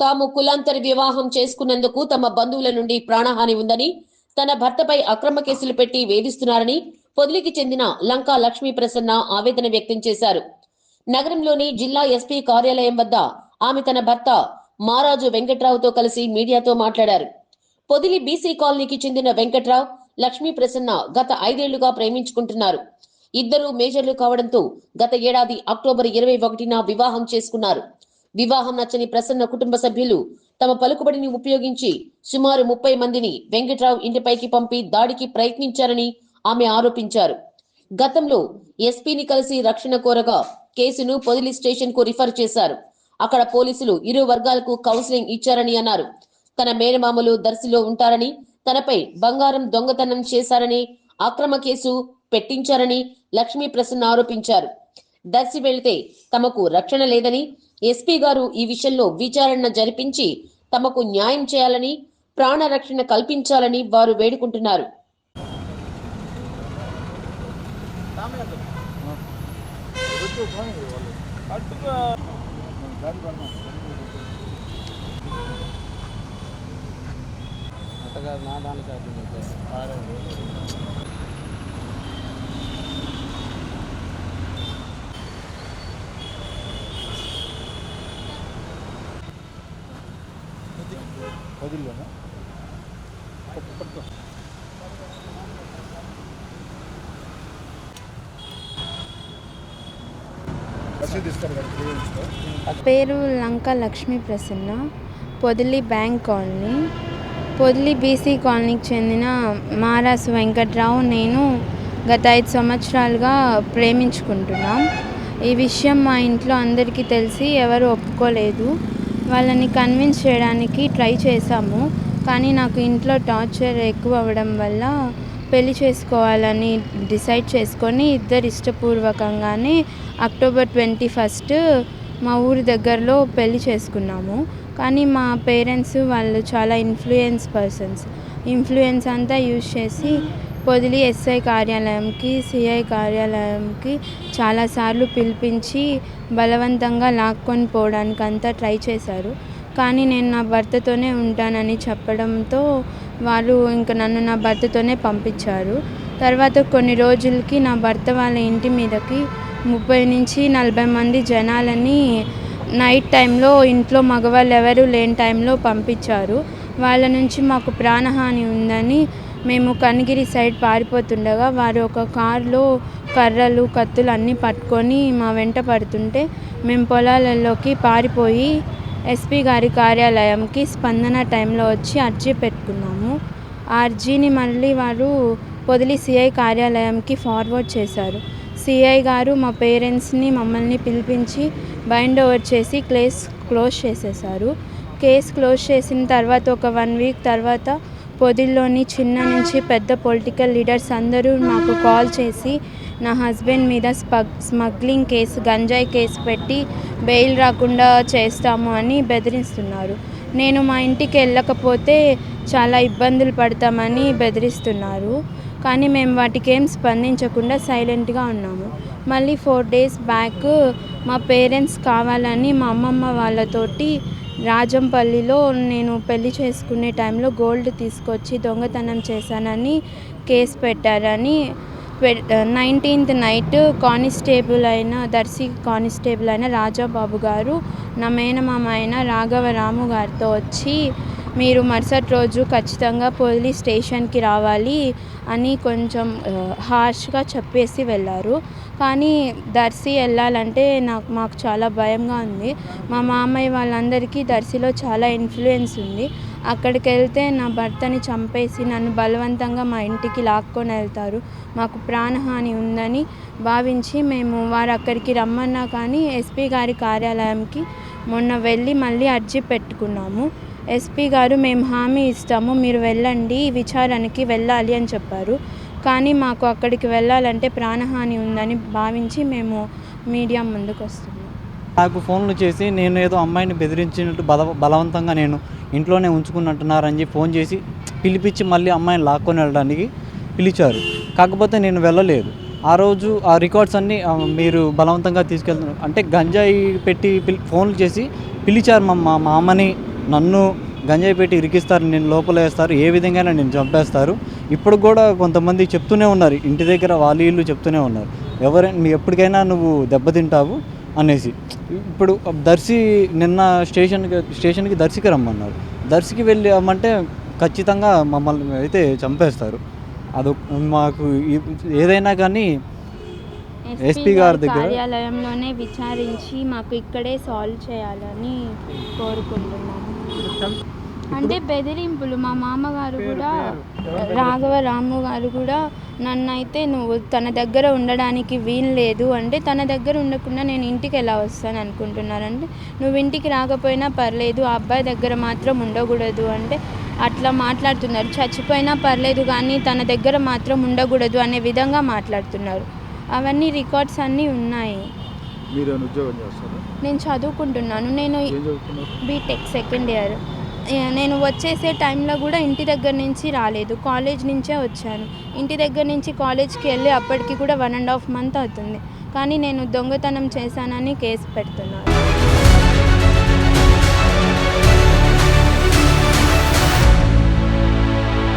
తాము కులాంతరి వివాహం చేసుకున్నందుకు తమ బంధువుల నుండి ప్రాణహాని ఉందని తన భర్తపై అక్రమ కేసులు పెట్టి వేధిస్తున్నారని పొదిలికి చెందిన లంకా లక్ష్మీ ప్రసన్న ఆవేదన వ్యక్తం చేశారు. నగరంలోని జిల్లా ఎస్పీ కార్యాలయం వద్ద ఆమె తన భర్త మారాజు వెంకట్రావుతో కలిసి మీడియాతో మాట్లాడారు. పొదిలి బీసీ కాలనీకి చెందిన వెంకట్రావు లక్ష్మీ ప్రసన్న గత ఐదేళ్ళుగా ప్రేమించుకుంటున్నారు. ఇద్దరు మేజర్లు కావడంతో గత ఏడాది అక్టోబర్ ఇరవై ఒకటిన వివాహం చేసుకున్నారు. వివాహం నచ్చని ప్రసన్న కుటుంబ సభ్యులు తమ పలుకుబడిని ఉపయోగించి సుమారు ముప్పై మందిని వెంకట్రావు ఇంటిపైకి పంపి దాడికి ప్రయత్నించారని ఆమె ఆరోపించారు. గతంలో ఎస్పీని కలిసి రక్షణ కోరగా కేసును పొదిలి స్టేషన్కు రిఫర్ చేశారు. అక్కడ పోలీసులు ఇరు వర్గాలకు కౌన్సిలింగ్ ఇచ్చారని అన్నారు. తన మేనమామలు దర్శిలో ఉంటారని తనపై బంగారం దొంగతనం చేశారని అక్రమ కేసు పెట్టించారని లక్ష్మీ ప్రసన్న ఆరోపించారు. దర్శి వెళ్తే తమకు రక్షణ లేదని ఎస్పీ గారు ఈ విషయంలో విచారణ జరిపించి తమకు న్యాయం చేయాలని ప్రాణరక్షణ కల్పించాలని వారు వేడుకుంటున్నారు. నా వదిలేనా? పేరు Lanka Lakshmi Prasanna. Podili bank colony. Podili BC కాలనీకి చెందిన మారాసు వెంకట్రావు నేను గత ఐదు సంవత్సరాలుగా ప్రేమించుకుంటున్నాం. ఈ విషయం మా ఇంట్లో అందరికీ తెలిసి ఎవరు ఒప్పుకోలేదు. వాళ్ళని కన్విన్స్ చేయడానికి ట్రై చేశాము. కానీ నాకు ఇంట్లో టార్చర్ ఎక్కువ అవ్వడం వల్ల పెళ్ళి చేసుకోవాలని డిసైడ్ చేసుకొని ఇద్దరు ఇష్టపూర్వకంగానే అక్టోబర్ ట్వంటీ ఫస్ట్ మా ఊరి దగ్గరలో పెళ్ళి చేసుకున్నాము. కానీ మా పేరెంట్స్ వాళ్ళు చాలా ఇన్ఫ్లుయెన్స్ పర్సన్స్ ఇన్ఫ్లుయెన్స్ అంతా యూజ్ చేసి పొదిలి ఎస్ఐ కార్యాలయంకి సిఐ కార్యాలయంకి చాలాసార్లు పిలిపించి బలవంతంగా లాక్కొని పోవడానికి అంతా ట్రై చేశారు. కానీ నేను నా భర్తతోనే ఉంటానని చెప్పడంతో వాళ్ళు ఇంకా నన్ను నా భర్తతోనే పంపించారు. తర్వాత కొన్ని రోజులకి నా భర్త వాళ్ళ ఇంటి మీదకి ముప్పై నుంచి నలభై మంది జనాలని నైట్ టైంలో ఇంట్లో మగవాళ్ళు ఎవరు లేని టైంలో పంపించారు. వాళ్ళ నుంచి మాకు ప్రాణహాని ఉందని మేము కనిగిరి సైడ్ పారిపోతుండగా వారు ఒక కారులో కర్రలు కత్తులు అన్నీ పట్టుకొని మా వెంట పడుతుంటే మేము పొలాలలోకి పారిపోయి ఎస్పీ గారి కార్యాలయంకి స్పందన టైంలో వచ్చి అర్జీ పెట్టుకున్నాము. ఆ అర్జీని మళ్ళీ వారు పొదిలి సిఐ కార్యాలయంకి ఫార్వర్డ్ చేశారు. సిఐ గారు మా పేరెంట్స్ని మమ్మల్ని పిలిపించి బైండ్ ఓవర్ చేసి కేస్ క్లోజ్ చేసేసారు కేస్ క్లోజ్ చేసిన తర్వాత ఒక వన్ వీక్ తర్వాత పొదిల్లోని చిన్న నుంచి పెద్ద పొలిటికల్ లీడర్స్ అందరూ నాకు కాల్ చేసి నా హస్బెండ్ మీద స్మగ్లింగ్ కేసు గంజాయి కేసు పెట్టి బెయిల్ రాకుండా చేస్తాము అని బెదిరిస్తున్నారు. నేను మా ఇంటికి వెళ్ళకపోతే చాలా ఇబ్బందులు పడతామని బెదిరిస్తున్నారు. కానీ మేము వాటికి ఏం స్పందించకుండా సైలెంట్గా ఉన్నాము. మళ్ళీ ఫోర్ డేస్ బ్యాక్ మా పేరెంట్స్ కావాలని మా అమ్మమ్మ వాళ్ళతోటి రాజంపల్లిలో నేను పెళ్ళి చేసుకునే టైంలో గోల్డ్ తీసుకొచ్చి దొంగతనం చేశానని కేసు పెట్టారని నైన్టీన్త్ నైట్ కానిస్టేబుల్ అయిన దర్శి కానిస్టేబుల్ అయిన రాజాబాబు గారు నా మేనమామ అయిన రాఘవరాము గారితో వచ్చి మీరు మరుసటి రోజు ఖచ్చితంగా పోలీస్ స్టేషన్కి రావాలి అని కొంచెం హార్ష్గా చెప్పేసి వెళ్ళారు. కానీ దర్శి వెళ్ళాలంటే నాకు మాకు చాలా భయంగా ఉంది. మా మామయ్య వాళ్ళందరికీ దర్శిలో చాలా ఇన్ఫ్లుయెన్స్ ఉంది. అక్కడికి వెళ్తే నా భర్తని చంపేసి నన్ను బలవంతంగా మా ఇంటికి లాక్కొని వెళ్తారు. మాకు ప్రాణహాని ఉందని భావించి మేము వారు అక్కడికి రమ్మన్నా కానీ ఎస్పీ గారి కార్యాలయంకి మొన్న వెళ్ళి మళ్ళీ అర్జీ పెట్టుకున్నాము. ఎస్పీ గారు మేము హామీ ఇస్తాము మీరు వెళ్ళండి విచారణకి వెళ్ళాలి అని చెప్పారు. కానీ మాకు అక్కడికి వెళ్ళాలంటే ప్రాణహాని ఉందని భావించి మేము మీడియా ముందుకు వస్తున్నాం నాకు ఫోన్లు చేసి నేను ఏదో అమ్మాయిని బెదిరించినట్టు బల బలవంతంగా నేను ఇంట్లోనే ఉంచుకున్నట్టున్నారని చెప్పి ఫోన్ చేసి పిలిపించి మళ్ళీ అమ్మాయిని లాక్కొని వెళ్ళడానికి పిలిచారు. కాకపోతే నేను వెళ్ళలేదు. ఆ రోజు ఆ రికార్డ్స్ అన్నీ మీరు బలవంతంగా తీసుకెళ్తున్నారు. అంటే గంజాయి పెట్టి పిల్ ఫోన్లు చేసి పిలిచారు మా మా మామని అమ్మని నన్ను గంజాయి పెట్టి ఇరికిస్తారు నేను లోపల వేస్తారు ఏ విధంగా నేను చంపేస్తారు. ఇప్పుడు కూడా కొంతమంది చెప్తూనే ఉన్నారు ఇంటి దగ్గర వాళ్ళు చెప్తూనే ఉన్నారు. ఎవరైనా మీ ఎప్పటికైనా నువ్వు దెబ్బతింటావు అనేసి. ఇప్పుడు దర్శి నిన్న స్టేషన్కి స్టేషన్కి దర్శికి రమ్మన్నారు. దర్శికి వెళ్ళి రమ్మంటే ఖచ్చితంగా మమ్మల్ని అయితే చంపేస్తారు. అది మాకు ఏదైనా కానీ ఎస్పీ గారి దగ్గర కార్యాలయంలోనే విచారించి మాకు ఇక్కడే సాల్వ్ చేయాలని కోరుకుంటున్నాము. అంటే బెదిరింపులు. మా మామగారు కూడా రాఘవ రాము గారు కూడా నన్నైతే నువ్వు తన దగ్గర ఉండడానికి వీలు లేదు అంటే తన దగ్గర ఉండకుండా నేను ఇంటికి ఎలా వస్తాను అనుకుంటున్నారంటే నువ్వు ఇంటికి రాకపోయినా పర్లేదు ఆ అబ్బాయి దగ్గర మాత్రం ఉండకూడదు అంటే అట్లా మాట్లాడుతున్నారు. చచ్చిపోయినా పర్లేదు కానీ తన దగ్గర మాత్రం ఉండకూడదు అనే విధంగా మాట్లాడుతున్నారు. అవన్నీ రికార్డ్స్ అన్నీ ఉన్నాయి. నేను చదువుకుంటున్నాను. నేను బీటెక్ సెకండ్ ఇయర్. నేను వచ్చేసే టైంలో కూడా ఇంటి దగ్గర నుంచి రాలేదు. కాలేజ్ నుంచే వచ్చాను. ఇంటి దగ్గర నుంచి కాలేజ్కి వెళ్ళి అప్పటికి కూడా వన్ అండ్ హాఫ్ మంత్ అవుతుంది. కానీ నేను దొంగతనం చేశానని కేసు పెడుతున్నాను.